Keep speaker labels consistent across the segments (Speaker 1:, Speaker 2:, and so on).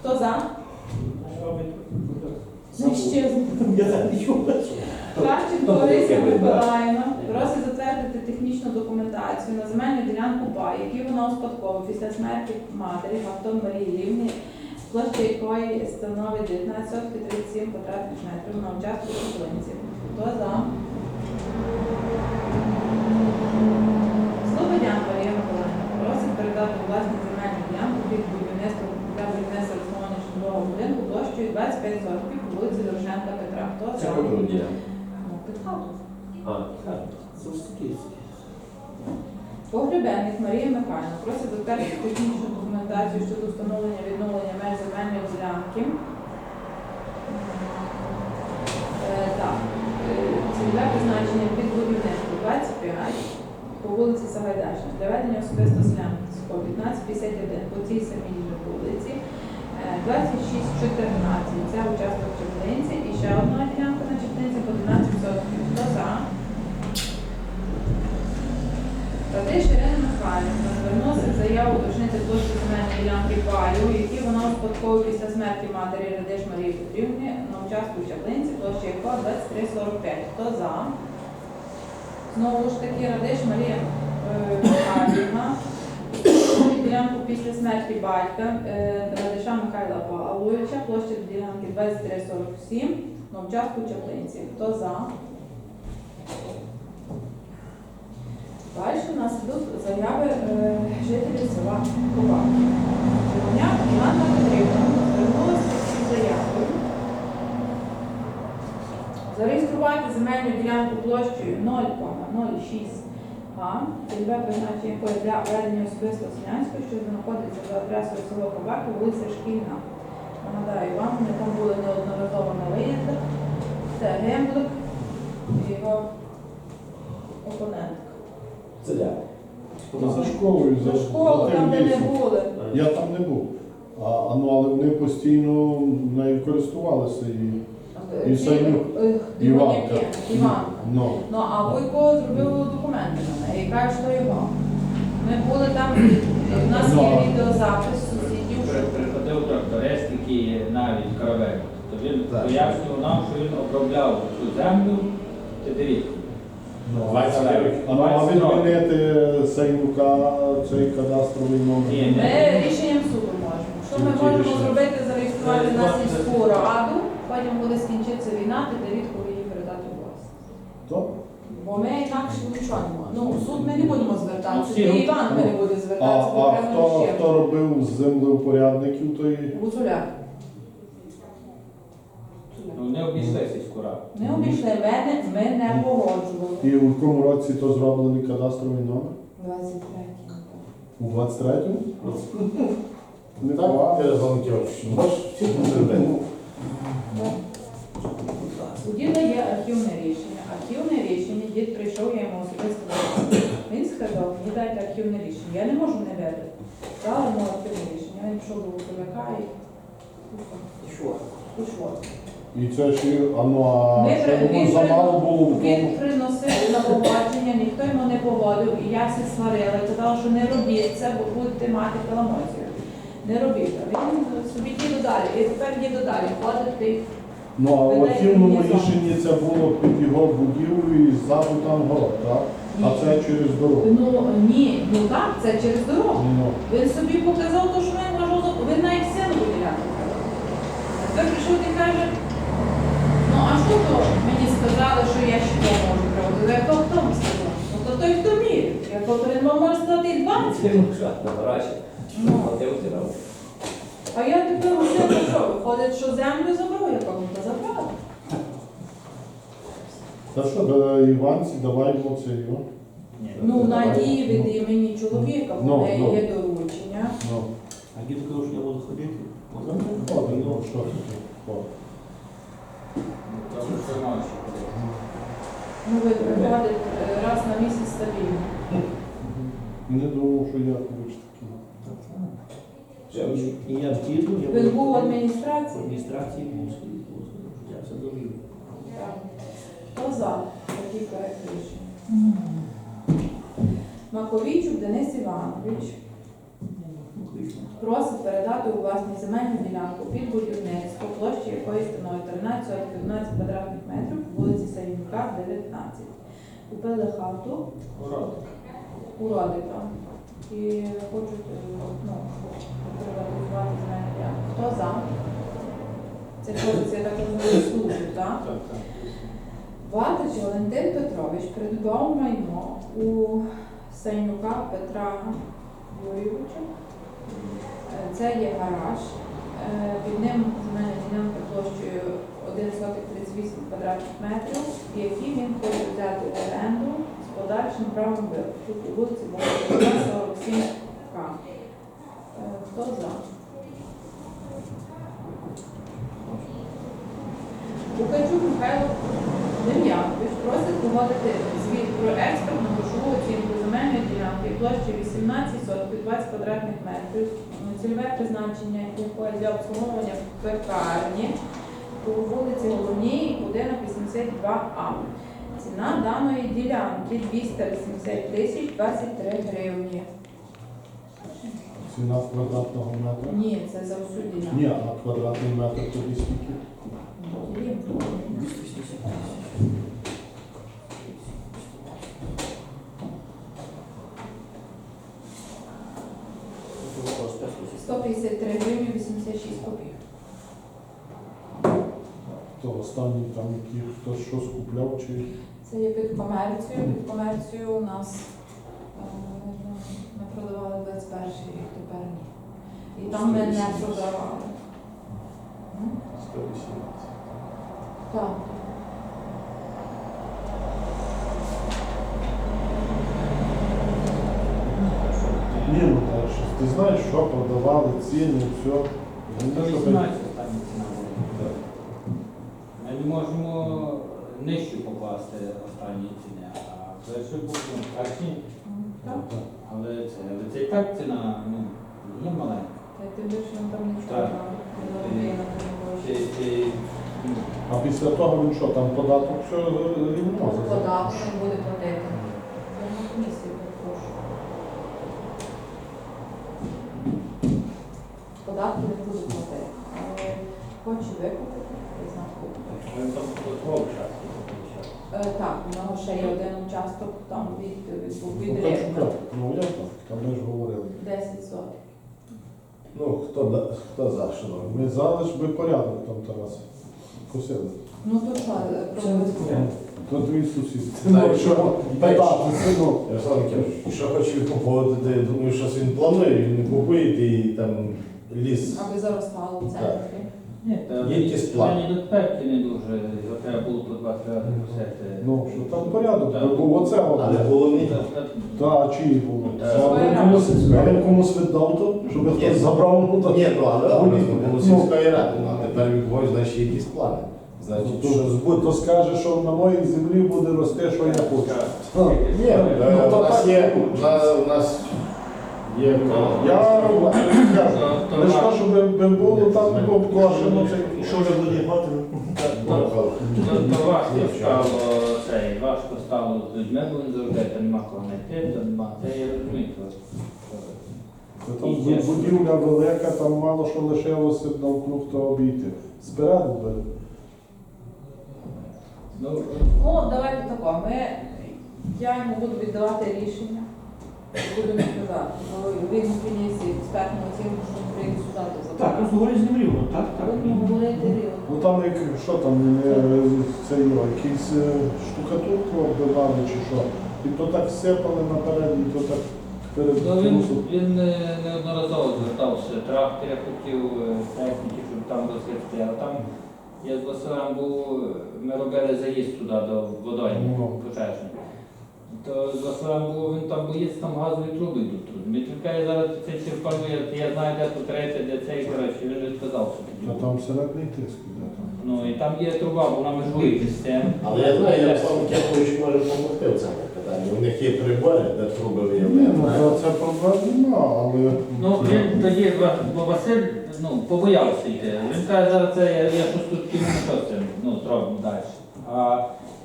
Speaker 1: Хто за?
Speaker 2: Чув.
Speaker 1: Харченко Лариса Миколаївна просить затвердити технічну документацію на земельну ділянку пай, яку вона успадковує після смерті матері Гавтон Марії Рівні, площа якої становить 19 37 квадратних метрів на участку. Хто за? Слободян Марія Миколаївна просить власні земельну ділянку під будівництво для будівництва основного житлового будинку площею 25 сотки по вулиці Довженка Петра. Хто
Speaker 3: Це.
Speaker 1: Ну, під хату.
Speaker 3: А, так.
Speaker 2: Це ж такі.
Speaker 1: Погребенник Марія Михайлівна просить затвердити технічну документацію щодо встановлення відновлення меж земельної ділянки. Е, Так, цільове призначення під будівництво 25 по вулиці Сагайдачна для ведення особисто селянського 1551 по цій самій вулиці. Е, 2614 це участок Чеплинці і ще одна ділянка на Чеплинці по 12 сотків. Хто за? Радиш Ірина Михайлівна звернулася з заявою уточнити площу земельної ділянки паю, які вона успадковує після смерті матері Радиш Марії Петрівни на участку в Чаплинці, площа якого 2345. Хто за? Знову ж таки, Радиш Марія е, Михайлівна ділянку після смерті батька е, Радиша Михайла Павловича, площа ділянки 2347 на участку Чаплинці. Хто за? Далі у нас йдуть заяви е, жителів села Кубанки. Червоняк Іванна Петрівна звернулася з заявою зареєструвати земельну ділянку площею 0,06 га, цільове призначення якої для ведення особисто селянського, що знаходиться за адресою село Кубаки, вулиця Шкільна. Нагадаю вам, ми там були неодноразово на виїздах. Це Гемблик і його опонент.
Speaker 3: Це як?
Speaker 4: Ну, за школою, за,
Speaker 1: За школу, там, де не
Speaker 4: лісом.
Speaker 1: були.
Speaker 4: Я там не був. А, а, ну, але вони постійно нею користувалися і І Санюк.
Speaker 1: Е,
Speaker 4: Іванка.
Speaker 1: Іванка.
Speaker 4: Ну,
Speaker 1: Ну, а Вуйко зробив документи на неї і каже, що його. Ми були там, у нас є
Speaker 4: Ну.
Speaker 1: відеозапис сусідів, що
Speaker 5: Приходив тракторець, який навіть кравець. То він
Speaker 3: Так.
Speaker 5: пояснював нам, що він обробляв цю землю. Ти дивіться.
Speaker 4: ну, а, ну, а відмінити Сейнука цей кадастровий номер.
Speaker 5: Ні,
Speaker 1: ми рішенням суду можемо. Що ми можемо зробити, зареєструвати на сільську раду, потім буде скінчитися війна, ти Давідку її передати власність.
Speaker 4: То?
Speaker 1: Бо ми інакше нічого не можемо. Ну, в суд ми не будемо звертатися, і
Speaker 5: ну,
Speaker 1: Іван ми не буде
Speaker 4: А,
Speaker 1: звертатися, бо
Speaker 4: а хто,
Speaker 1: ще.
Speaker 4: хто робив з землеупорядників, той
Speaker 1: Гуцуляк.
Speaker 5: Ну, не обійшли сільську раду.
Speaker 1: Не обійшли мене, ми не погоджували.
Speaker 4: і у якому році то зроблений кадастровий номер?
Speaker 1: 23
Speaker 4: У 23-му? Не так?
Speaker 3: Миколаївич, можеш всіх не зробити?
Speaker 1: Тоді дає архівне рішення. Архівне рішення, дід прийшов, я йому особисто дала. Він сказав, мені дайте архівне рішення. Я не можу не видати. Дали йому архівне рішення. Він пішов до Гуцуляка і пішло.
Speaker 4: І це ж, а ну, а
Speaker 1: Ми
Speaker 4: що воно
Speaker 1: він
Speaker 4: замало було в тому,
Speaker 1: Він приносив на погодження, ніхто йому не погодив, і я всі сварила, казала, що не робіть це, бо будете мати каламозію. Не робіть. А він собі їде далі. І тепер їде далі. Ходить ти.
Speaker 4: Ну, а в архівному рішенні це було під його будівлю і ззаду там город, так? А це через дорогу.
Speaker 1: Ну ні, ну так, це через дорогу.
Speaker 4: Ну,
Speaker 1: Він собі показав те, що він за- він навіть сину виділяти. А тепер прийшов і каже, ну а що то мені сказали, що я ще то можу робити? Я то хто вам сказав? Ну то той, хто міряє. Я то він вам може сказати і 20.
Speaker 3: Ти параші.
Speaker 1: Ну.
Speaker 3: А ти втирав.
Speaker 1: А я тепер усе за що? Виходить, що землю забрав, я кажу, то забрав.
Speaker 4: та що, да, Іванці, давай йому це його.
Speaker 1: Ну, надії від імені чоловіка, в
Speaker 4: Ну,
Speaker 1: неї
Speaker 4: ну.
Speaker 1: є доручення.
Speaker 4: Ну,
Speaker 2: А дід казав, що я буду ходити.
Speaker 4: ну, ходить, ну, що ти тут,
Speaker 5: ночі.
Speaker 1: Ну, ви приходить е, раз на місяць стабільно.
Speaker 4: Не думав, що я хоч такий.
Speaker 2: І я в діду, я
Speaker 1: Він
Speaker 2: буду
Speaker 1: був в
Speaker 2: в
Speaker 1: адміністрації.
Speaker 2: адміністрації, був сходити, я все довів.
Speaker 1: Хто за такий проект рішення? Маковійчук Денис Іванович просить передати у власність земельну ділянку під будівництво, площі якої становить 13 сотих 11 квадратних метрів по вулиці Савінка, 19. Купили хату
Speaker 5: Городик.
Speaker 1: у і хочуть е, ну, приватизувати земельну ділянку. Хто за? Це хлопець, я так розумію, служить, так? Ватич Валентин Петрович придбав майно у Сайнюка Петра Юрійовича. Е, Це є гараж. Е, Під ним земельна ділянка площею 1 сотих 38 квадратних метрів, які він хоче взяти в оренду з подальшим правом виплату по вулиці Богдана 47 Е, Хто за? Букачук Михайло Дем'янович просить погодити звіт про експертну грошову оцінку земельної ділянки площі 18 сотків 20 квадратних метрів, цільове призначення якої для обслуговування пекарні по вулиці Головній, будинок 82А. Ціна даної ділянки 280 тисяч 23 гривні.
Speaker 4: Ціна квадратного метра.
Speaker 1: Ні, це за.
Speaker 4: Ні, а квадратний метр тоді скільки?
Speaker 2: 280 тисяч.
Speaker 1: 153 гривні 86 копійок.
Speaker 4: То останній там який хтось щось купляв чи
Speaker 1: Це є під комерцію. Під комерцію у нас ми продавали 21 рік, тепер ні. І там ми не продавали. М?
Speaker 4: 118.
Speaker 1: Так.
Speaker 4: Ні, ну так, що ти знаєш, що продавали, ціни, все. Ну,
Speaker 5: Це
Speaker 4: що
Speaker 5: 18 остання ціна була. Ми не можемо нижче покласти останні ціни, а ну, кращий,
Speaker 1: М, Так.
Speaker 4: Так.
Speaker 5: але це, але це і так ціна ну, є маленька.
Speaker 1: Та й тим більше там нічого
Speaker 5: Так.
Speaker 1: не тому
Speaker 5: Чи, ну,
Speaker 4: А після того він що, там податок все рівно?
Speaker 1: Податок він буде платити. Я на комісію прошу. Податки не буде платити. Але хоче викупити,
Speaker 5: ми там готові час.
Speaker 1: Е, Так, у нього ще є один участок там від, від,
Speaker 4: Ну,
Speaker 1: від
Speaker 4: так, Ну, ясно, там ми ж говорили.
Speaker 1: 10 сотих.
Speaker 3: Ну, хто, да- хто за, шановні?
Speaker 4: Ми залиш би порядок там, Тарас. Косили.
Speaker 1: Ну то що, е, провести?
Speaker 4: То твій сусід. Ти
Speaker 3: Так, що-
Speaker 4: питати, сину.
Speaker 3: Що хочу погодити, думаю, що він планує, він не купує і там ліс.
Speaker 1: Аби заростало в центрі.
Speaker 5: Ні,
Speaker 3: Є якісь плани?
Speaker 5: Мені до перки не дуже, його треба було тут два рази просити.
Speaker 4: Ну, що там порядок,
Speaker 5: Так.
Speaker 4: був оце от.
Speaker 3: Але головне,
Speaker 5: Та-
Speaker 4: чиї було?
Speaker 5: Так.
Speaker 4: А він комусь, а він комусь віддав то, щоб
Speaker 3: Ні.
Speaker 4: хтось забрав, ну так.
Speaker 3: ні, ну але у нас було
Speaker 4: Ну.
Speaker 3: сільської ради, ну, а тепер від когось, значить, є якісь плани. Значить,
Speaker 4: То,
Speaker 3: що збути.
Speaker 4: то скаже, що на моїй землі буде рости, що я хочу. А,
Speaker 3: Ні, е,
Speaker 4: Ну, то
Speaker 3: у нас є, у нас- у нас є
Speaker 4: Я
Speaker 5: то
Speaker 4: лише щоб би було там обкладено це.
Speaker 2: Що вже буде
Speaker 5: то- то- то важко стало з людьми, бо він завжди нема кого знайти, то нема. Це я розумію.
Speaker 4: Там будівля велика, там мало що лишилося навкруг то обійти. Спереду би.
Speaker 5: Ну,
Speaker 1: Ну, давайте тако. Ми, я йому буду віддавати рішення. Будемо казати. Він приніс експертну оцінку, що прийде сюди то
Speaker 2: Так, просто говорить з ним рівно, так? Так.
Speaker 1: Будемо говорити рівно.
Speaker 4: Ну там як що там, е, це його, якийсь е, штукатурку оббивали чи що. І то так сипали наперед, і то так перед
Speaker 5: Ну, він,
Speaker 4: трусом.
Speaker 5: він е, неодноразово звертався, трактор хотів е, техніки, щоб там розвести, а там я з Василем був, е, ми робили заїзд туди до водойми
Speaker 4: Ну.
Speaker 5: пожежної. То з Василем він там боїться, там газові труби йдуть. тут. Він каже, зараз це всі впалює, я знаю, де тут рейти, де цей, коротше, він відказав собі.
Speaker 4: А там середній тиск іде. там.
Speaker 5: Ну і там є труба, вона межує з цим.
Speaker 3: Але я знаю, Ярослав Миколаївич може допомогти в цьому питанні. У них є прибори, де труби
Speaker 4: Ні,
Speaker 3: виявляють.
Speaker 4: ну це проблем нема, але
Speaker 5: Ну, він тоді, бо Василь ну, побоявся йти. Він каже, зараз це я, я щось тут кину, що з цим ну, зробимо далі. А,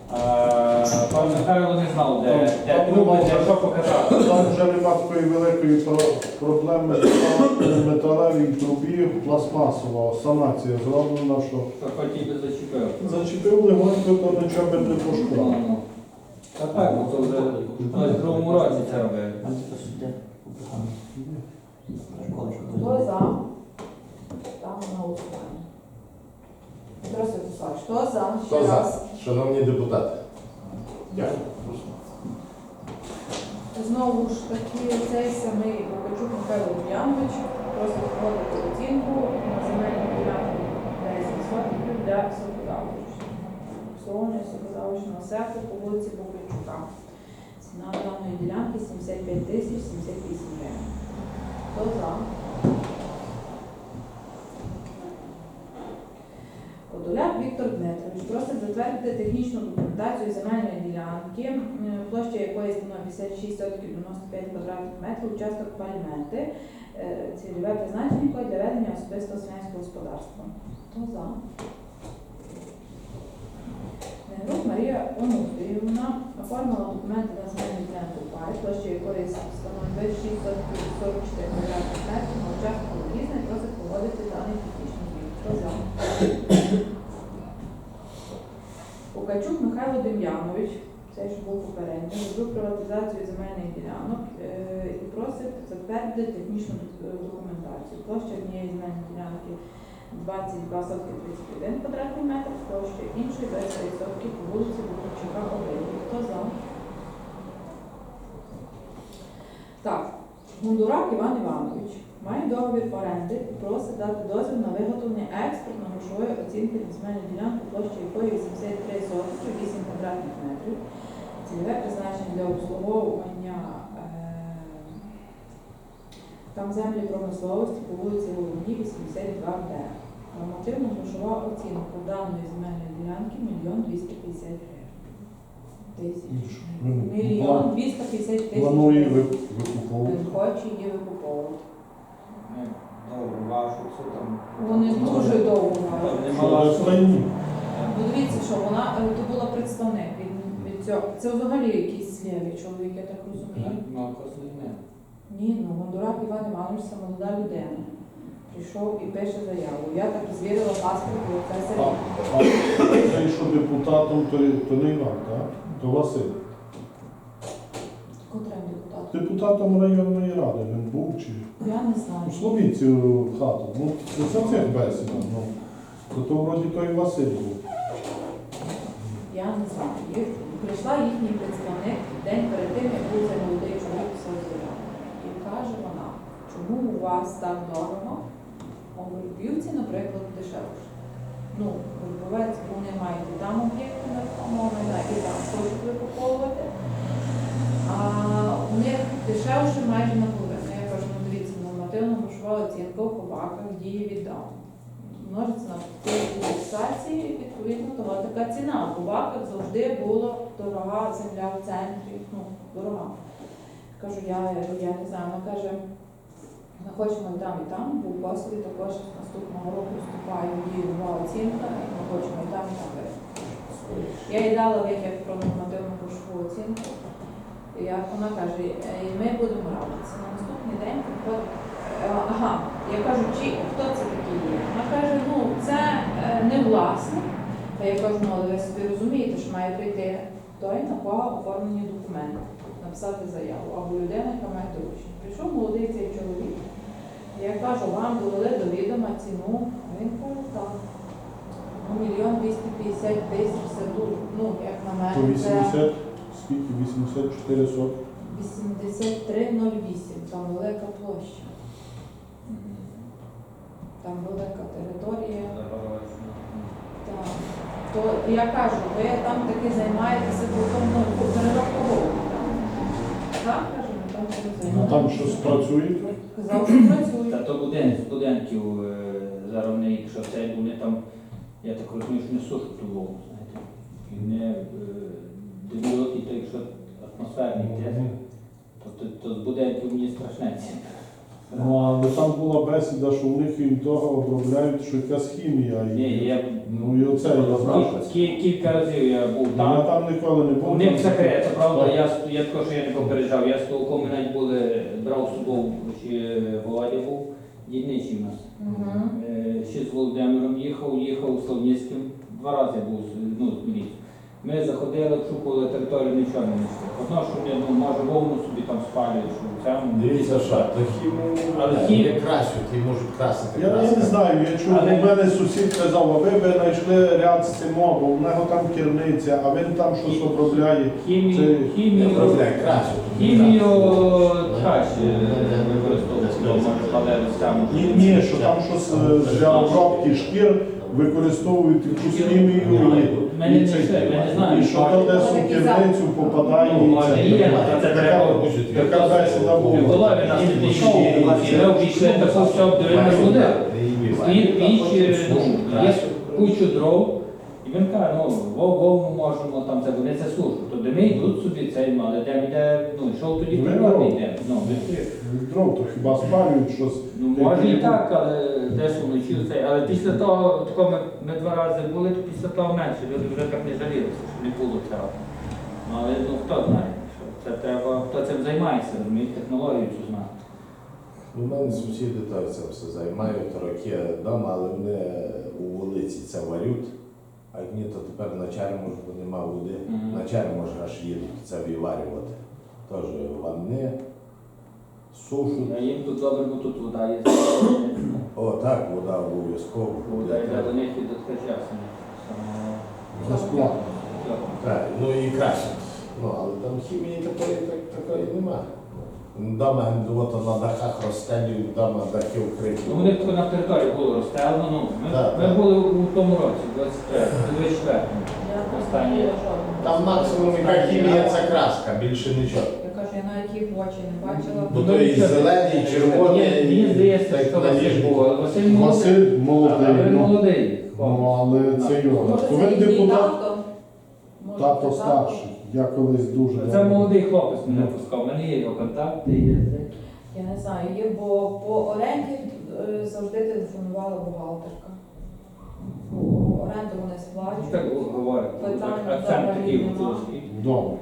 Speaker 5: Пан Михайло не знав, де, труби, де
Speaker 4: вже-
Speaker 5: що показати.
Speaker 4: Там вже нема такої великої про- проблеми з металевій трубі пластмасова. Санація зроблена, що
Speaker 5: хотів би зачепив.
Speaker 4: зачепив легонько, то нічого би не пошкодило.
Speaker 5: Ну, Та так, бо то вже в другому році це
Speaker 2: що
Speaker 1: Хто за? Там на голосування. Петро Святославович, хто за?
Speaker 3: Хто за?
Speaker 1: раз.
Speaker 3: Шановні депутати.
Speaker 4: Дякую.
Speaker 1: Знову ж таки, цей самий Лукачук Михайло Дем'янович просить вводити оцінку на земельну ділянку 10 сотників для сокодавища. Обслуговування сокодавищного сектору по вулиці Бокачука. Ціна даної ділянки 75 тисяч 78 гривень. Хто за? Подоляк Віктор Дмитрович просить затвердити технічну документацію земельної ділянки, площа якої становить 56 сотків 95 квадратних метрів, участок пальмети, е, цільове призначення для ведення особистого селянського господарства. Хто за? Негрук Марія Онуфріївна оформила документи на земельну ділянку пай, площа якої становить 26 сотків 44 квадратних метрів, на участку різне і просить погодити даний технічний звіт. Хто за? Пукачук Михайло Дем'янович, цей, що був попередньо, зробив приватизацію земельних ділянок е, і просить затвердити технічну документацію. Площа однієї земельної ділянки 22 сотки 31 квадратний метр, площа іншої 20 сотків вулиці Бухарчука 1. Хто за? Так, Гундурак Іван Іванович має договір оренди і просить дати дозвіл на виготовлення експортно-грошової оцінки на земельну ділянку, якої 83 сотки, 8 квадратних метрів. Цільове призначення для обслуговування е, там землі промисловості по вулиці Головній, 82Д. Нормативно-грошова оцінка даної земельної ділянки 1 250 гривень. Тисяч. Мільйон 250 тисяч.
Speaker 4: Планує ви- викуповувати.
Speaker 1: Він хоче її викуповувати.
Speaker 5: Добре, вашу це там.
Speaker 1: Вони дуже довго.
Speaker 5: Там
Speaker 1: мають.
Speaker 5: нема
Speaker 4: Що останні?
Speaker 1: Ну дивіться, що вона е, то була представник від, від цього. Це взагалі якийсь лівий чоловік, я так розумію.
Speaker 5: Ну, козлини.
Speaker 1: Ні, ну Гондурак Іван Іванович це молода людина. Прийшов і пише заяву. Я так звірила паспорт, бо це
Speaker 4: А, а що депутатом, то, то не Іван, так? То Василь.
Speaker 1: Котрим депутат?
Speaker 4: Депутатом районної ради він був чи?
Speaker 1: Я не знаю.
Speaker 4: У Словіці хату. Ну, це цих бесідах. Ну. То, то вроді той Василь був.
Speaker 1: Я не знаю. Їх прийшла їхній представник день перед тим, як був цей молодий чоловік заяву. І каже вона, чому у вас так дорого? А у Львівці, наприклад, дешевше. Ну, Львовець, вони мають і там об'єкти нерухомого майна, і викуповувати. А у них дешевше майже наполовину. Я кажу, ну дивіться, нормативно грошова оцінка у кобаках діє віддав. Множиться на ці індексації, відповідно, того така ціна. У кубаках завжди була дорога земля в центрі, ну, дорога. Кажу, я, я не знаю, вона каже, ми хочемо і там, і там, бо в Косові також наступного року вступає дію нова оцінка, і ми хочемо і там, і там. Я їй дала витяг про грошову оцінку. І я, вона каже, «Е, і ми будемо радитися. На наступний день приходить. е, Ага, я кажу, чи хто це такий є? Вона каже, ну це е, не власник. А я кажу, ну але ви собі розумієте, що має прийти той, на кого оформлені документи, написати заяву, або людина, яка має доручення. Прийшов молодий цей чоловік. Я кажу, вам довели до відома ціну. Він каже, так. Мільйон 250 тисяч, це дуже, ну, як на мене, це
Speaker 4: 80, скільки? 84 сотки.
Speaker 1: 8308, там велика площа, там велика територія. Так. То я кажу, ви там таки займаєтеся тому перераховуванням. Так, кажу, ми там цим
Speaker 4: Ну
Speaker 1: займаємося.
Speaker 4: там щось працює?
Speaker 1: Казав, що працює.
Speaker 5: Та то будинок студентів е, зараз вони, якщо це вони там, я так розумію, що не сушать ту вовну, знаєте. І не е, дивилки, то якщо атмосферний тиск,
Speaker 4: Мгм.
Speaker 5: то, то, то будинків мені страшне.
Speaker 4: Ну, але там була бесіда, що у них від того обробляють, що якась хімія. є.
Speaker 5: Ні, я
Speaker 4: Ну і оце я знав.
Speaker 5: кі- кілька разів я був
Speaker 4: Я
Speaker 5: там.
Speaker 4: там ніколи не був.
Speaker 5: У них секрет, це правда, я, с- я також я не попереджав. Я з толком навіть були, брав з собою, чи Володя був, дільничий у нас.
Speaker 1: Мгм.
Speaker 5: Е, Ще з Володимиром їхав, їхав з Словніцьким. Два рази був з- ну, з міліцією. Ми заходили, обшукували територію, нічого не знайшли. Одно, що ну, може вовну собі там спалюють, що це ну,
Speaker 3: Дивіться, що то хіму
Speaker 5: Але
Speaker 3: не
Speaker 5: хім-
Speaker 3: кращу, можуть красити.
Speaker 4: Я, я не знаю, я чув,
Speaker 5: Але-
Speaker 4: у мене сусід казав, а ви би знайшли ряд з цим, бо в нього там керниця, а він там щось обробляє.
Speaker 5: хімію,
Speaker 4: Це-
Speaker 5: хімію,
Speaker 3: проблем, краще.
Speaker 5: хімію краще використовувати, але саме.
Speaker 4: Ні, ні, що там щось е, для обробки шкір використовують якусь хімію. і-
Speaker 5: Ми не
Speaker 4: це-
Speaker 5: ми не знаємо.
Speaker 4: І що то десь у керницю попадає.
Speaker 5: Ну,
Speaker 4: і
Speaker 5: може,
Speaker 4: це-
Speaker 5: є, це треба.
Speaker 4: Така бесіда була.
Speaker 5: Миколаїв нас не пішов, і ми обійшли таку все обдивили води. Стоїть піч, е, є кучу дров. І він каже, ну, вов, вовну можемо, там це вони це служать. То де ми йдуть собі цей, але де йде, ну, йшов тоді
Speaker 4: Ну,
Speaker 5: прикладний
Speaker 4: ну.
Speaker 5: йде. Ну,
Speaker 4: дров, то хіба спалюють щось.
Speaker 5: Ну, може і так, але десь вночі це. Але після того, тако ми, ми два рази були, то після того менше. Люди вже так не жалілися, що не було цього. Ну, але ну, хто знає, що це треба, хто цим займається, розуміє, технологію цю знати.
Speaker 3: У мене сусіди так це все займають роки вдома, але вони у вулиці це варють. А ні, то тепер на чармуж, бо нема води.
Speaker 5: Мгм.
Speaker 3: На чармуж аж їдуть це виварювати. Теж ванни, сушуть.
Speaker 5: А їм тут добре, бо тут вода є.
Speaker 3: О, так, вода обов'язково.
Speaker 5: Вода йде до них і до часу.
Speaker 4: Безплатно.
Speaker 3: Так, ну і краще. Ну, але там хімії такої, так, такої нема. Дома от на дахах розстелюють, вдома дахи вкриті.
Speaker 5: Ну, вони тако на території було розстелено. Ну, ми,
Speaker 3: Так,
Speaker 5: ми
Speaker 3: так.
Speaker 5: були у тому році, 23, 24.
Speaker 1: Я там
Speaker 5: Останнє.
Speaker 1: не бачила жодного.
Speaker 3: Там максимум яка хімія це краска, більше нічого.
Speaker 1: Їх очі не бачила.
Speaker 3: Бо то і зелений, і червоний.
Speaker 5: Мені, здається, що Василь був. Василь молодий.
Speaker 4: Василь
Speaker 5: А
Speaker 4: молодий.
Speaker 5: він
Speaker 4: ну.
Speaker 5: молодий.
Speaker 4: Ну, але це його.
Speaker 1: Може, це
Speaker 4: він
Speaker 1: їхній
Speaker 4: депутат,
Speaker 1: тато? Може,
Speaker 4: тато
Speaker 1: це
Speaker 4: старший. Я колись дуже.
Speaker 5: Це
Speaker 4: давно-
Speaker 5: молодий хлопець мене пускав. У мене є його контакти. Є.
Speaker 1: Я не знаю, є, бо по оренді е, завжди телефонувала бухгалтерка. Оренду вони
Speaker 5: Ну, Так
Speaker 1: сплачують.
Speaker 5: говорять.
Speaker 1: Питань
Speaker 5: Акцент
Speaker 1: взагалі
Speaker 5: такий.
Speaker 4: Добре.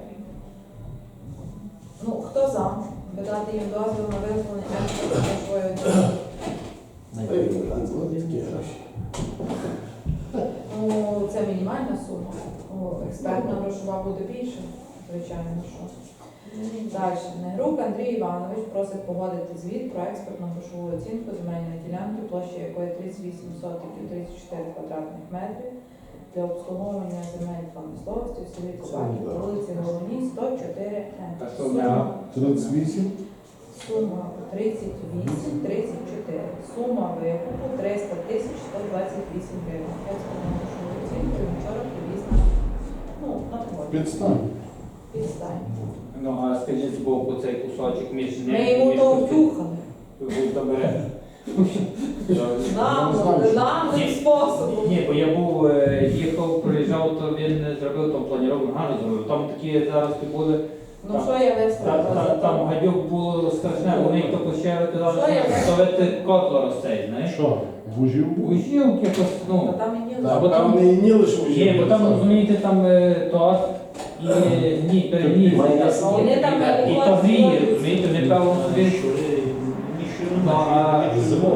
Speaker 1: Ну, хто за? Видати їм дозвіл на визволення експорту Ну, це мінімальна сума. Експертна грошова буде більше, звичайно, що. Далі. Негрук Андрій Іванович просить погодити звіт про експертну грошову оцінку земельної ділянки, площа якої 38 сотиків 34 квадратних метрів для обслуговування земель промисловості в селі по вулиці Головній, 104
Speaker 5: А що в
Speaker 1: Сума-
Speaker 4: 38.
Speaker 1: Сума 38, 34. Сума викупу 300 тисяч 128 гривень. Експертну грошову оцінку він вчора привіз на, ну, на погоду.
Speaker 4: Підстань.
Speaker 1: Підстань.
Speaker 5: Ну, а скажіть з боку цей кусочок між.
Speaker 1: Ми йому то втюхали.
Speaker 5: Ви добре.
Speaker 1: Нам, нам
Speaker 5: Ні.
Speaker 1: способом.
Speaker 5: Ні, бо я був, е, їхав, приїжджав, то він зробив там планіровку, гарно зробив. Там такі зараз були,
Speaker 1: Ну що я
Speaker 5: та, та, там гадюк було страшне, вони то пощери казали,
Speaker 1: Що я
Speaker 5: що котло ростей, знаєш?
Speaker 4: Що? Бужів?
Speaker 5: Ужів якось,
Speaker 1: Та
Speaker 5: ну.
Speaker 1: там і ні.
Speaker 5: Або
Speaker 3: там
Speaker 5: там-
Speaker 3: не і ні лише у
Speaker 5: Ні, бо там, розумієте, там е, то і ні, переніс.
Speaker 1: А вони там
Speaker 5: І
Speaker 1: не
Speaker 5: то гріє, розумієте, неправильно собі. Ну, а,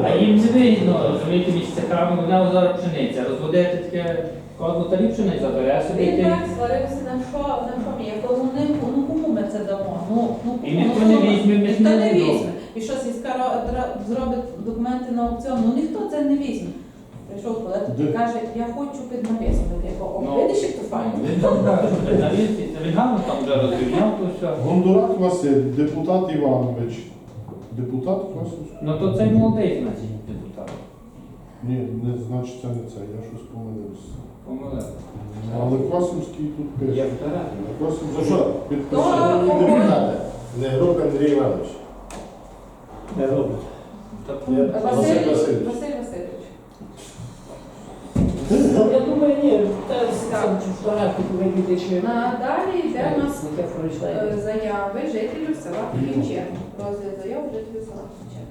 Speaker 5: а їм не видно, розумієте, між цехами, вона зараз пшениця. Розводити таке кодло та ліпшений забере собі.
Speaker 1: Він так сварився на що, на що мені. Я кажу, не, ну кому ми це дамо? Ну, ну
Speaker 5: І ніхто
Speaker 1: Ну,
Speaker 5: не візьме, ми
Speaker 1: Ніхто
Speaker 5: не
Speaker 1: візьме. І що сільська ро- зробить документи на аукціон? Ну ніхто це не візьме. Прийшов колега і каже, я хочу під. Я кажу,
Speaker 5: Ну,
Speaker 1: видиш, як то файно.
Speaker 5: Він там каже, що на вісці, це він гарно там вже розрівняв, то все.
Speaker 4: Гондурак Василь, депутат Іванович. Депутат Косовський?
Speaker 5: Ну то цей молодий, значить, депутат.
Speaker 4: Ні, не значить це не це, я щось помилився.
Speaker 5: Помилив.
Speaker 4: Але Косовський тут пише.
Speaker 3: Ну
Speaker 4: Косовський
Speaker 3: що?
Speaker 4: підписав.
Speaker 3: Не груп Андрій Іванович.
Speaker 2: Не.
Speaker 5: Тобто,
Speaker 1: Василь
Speaker 3: Василь Васильович.
Speaker 2: Я думаю, ні, та
Speaker 1: А далі йде у нас
Speaker 2: пройшла.
Speaker 1: е, заяви жителів села Кінче. Розгляд заяв жителів села Кінче.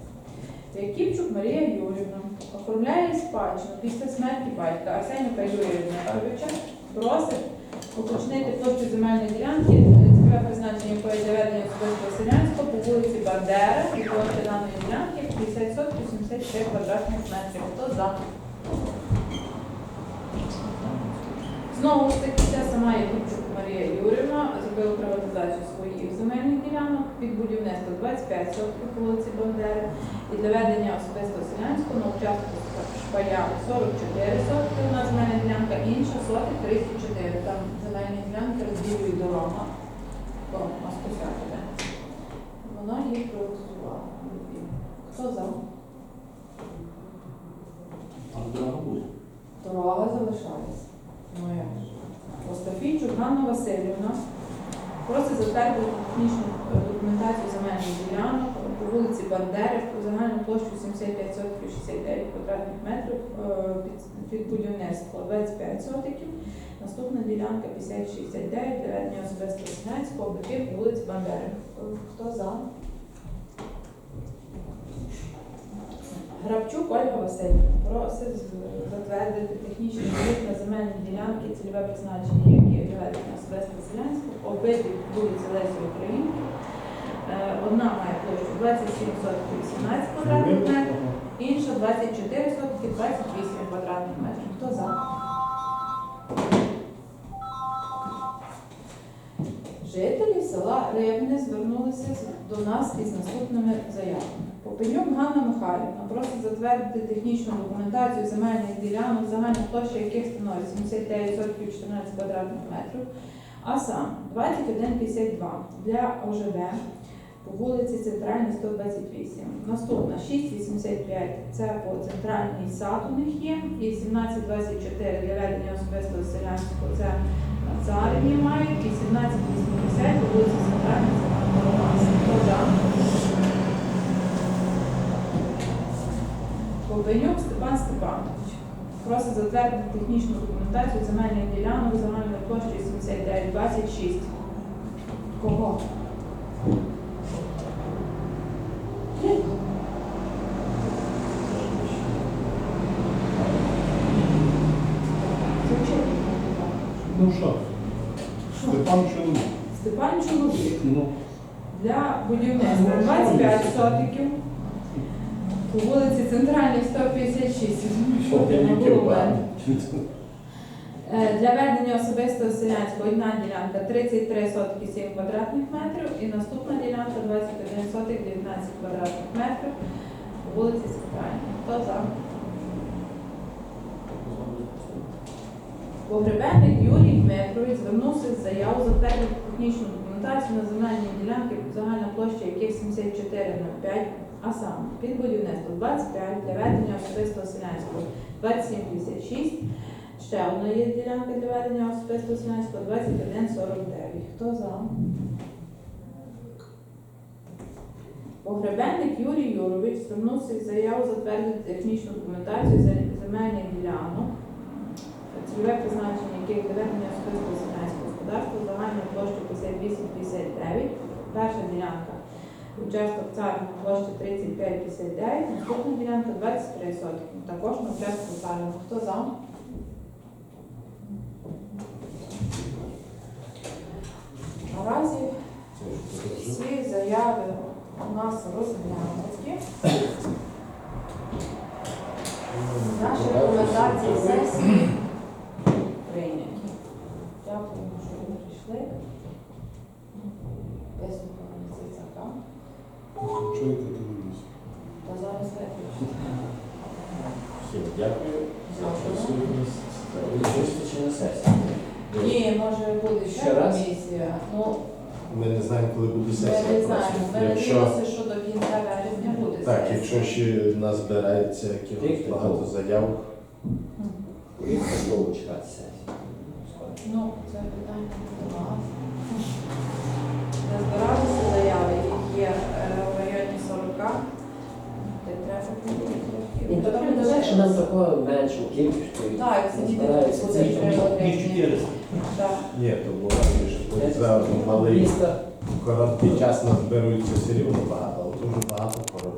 Speaker 1: Яківчук Марія Юрівна оформляє спадщину після смерті батька Арсенюка Юрія Дмитровича, просить уточнити площу земельної ділянки, цільове призначення якої для ведення особистого селянського по вулиці Бандера і площа даної ділянки 50 сотків 73 квадратних метрів. Хто за? Знову ж таки, ця сама Якубчук Марія Юрівна зробила приватизацію своїх земельних ділянок під будівництво 25 сотків вулиці Бандери і для ведення особистого селянського на участку шпая 44 сотки у нас земельна ділянка, інша сотик 34. Там земельні ділянки розділюють Маскуся туди. Вона їх приватизувала. Хто за?
Speaker 2: Дорога
Speaker 1: залишається. Остафійчук Ганна Васильівна просить затвердити технічну е, документацію земельних ділянок по вулиці Бандерів у загальну площу 75 сотиків 69 квадратних метрів е, під, під будівництво 25 сотиків. Наступна ділянка 5069 для ведення особистого селянського обихів вулиць Бандерів. Хто за? Грабчук Ольга Васильівна просить затвердити технічний звіт на земельні ділянки, цільове призначення, які для ведення особисто селянського, обидві вулиці Лесі Українки. Е, Одна має площу 27 сотків 18 квадратних метрів, інша 24 сотки 28 квадратних метрів. Хто за? Жителі села Рибне звернулися до нас із наступними заявами. Попенюк Ганна Михайлівна. Просить затвердити технічну документацію земельних ділянок, загальна площа яких становить 79 сотків 14 квадратних метрів, а саме 2152 для ОЖБ по вулиці Центральній 128. Наступна 685 це по центральній сад у них є, і 1724 для ведення особистого селянського це на царині мають, і 1780 по вулиці Центральній це Ковбенюк Степан Степанович просить затвердити технічну документацію земельних ділянок загальною площею 7926. Кого?
Speaker 4: Ну що? Степан чоловік.
Speaker 1: Степан Чоловік
Speaker 4: Ну,
Speaker 1: для будівництва 25 сотиків по вулиці Центральній 156. Що ти не було в мене? Е, Для ведення особистого селянського одна ділянка 33 сотки 7 квадратних метрів і наступна ділянка 21 сотик 19 квадратних метрів по вулиці Центральній. Хто за? Погребенник Юрій Дмитрович звернувся з заявою затвердити технічну документацію на земельні ділянки, загальна площа яких 7405, а саме під будівництво 25 для ведення особистого селянського 2756, ще одна є ділянка для ведення особистого селянського 2149. Хто за? Погребенник Юрій Юрович звернувся з заявою затвердити технічну документацію земельних ділянок цільове призначення яких доведення особистого селянського господарства загальною площею 58-59, перша ділянка участок царна площа 35-59, наступна ділянка 23 сотки, також на участку царна. Хто за? Наразі всі заяви у нас розглянуті. Наші рекомендації сесії прийняті. Дякуємо, що ви прийшли. Вислухали цей закон.
Speaker 4: Чуєте телевізію?
Speaker 1: Та зараз виключно.
Speaker 3: Всім дякую за
Speaker 1: Дякую.
Speaker 3: присутність.
Speaker 2: Чи на сесії?
Speaker 1: Ні, може буде ще
Speaker 2: Ще раз?
Speaker 1: комісія. Ну,
Speaker 3: Ми не знаємо, коли буде
Speaker 1: ми
Speaker 3: сесія.
Speaker 1: не знаємо. Ми.
Speaker 3: Якщо
Speaker 1: надіємося, що до кінця вересня буде
Speaker 3: так,
Speaker 1: сесія.
Speaker 3: якщо ще назбирається якихось
Speaker 2: Тих,
Speaker 3: багато
Speaker 2: був.
Speaker 3: заяв,
Speaker 2: Їх знову чекати сесії.
Speaker 1: Ну, це питання до вас. Збиралися заяви, які є е, в районі 40.
Speaker 2: То там не легше нам такого меншу кількість.
Speaker 1: Так, сидіти
Speaker 2: збирається
Speaker 1: буде
Speaker 2: цей
Speaker 1: треба
Speaker 2: ніж
Speaker 1: день.
Speaker 2: 400.
Speaker 1: Так.
Speaker 3: ні, то було більше. коли Зараз малий
Speaker 2: Міста
Speaker 3: короткий час назбирується все рівно багато, але дуже багато.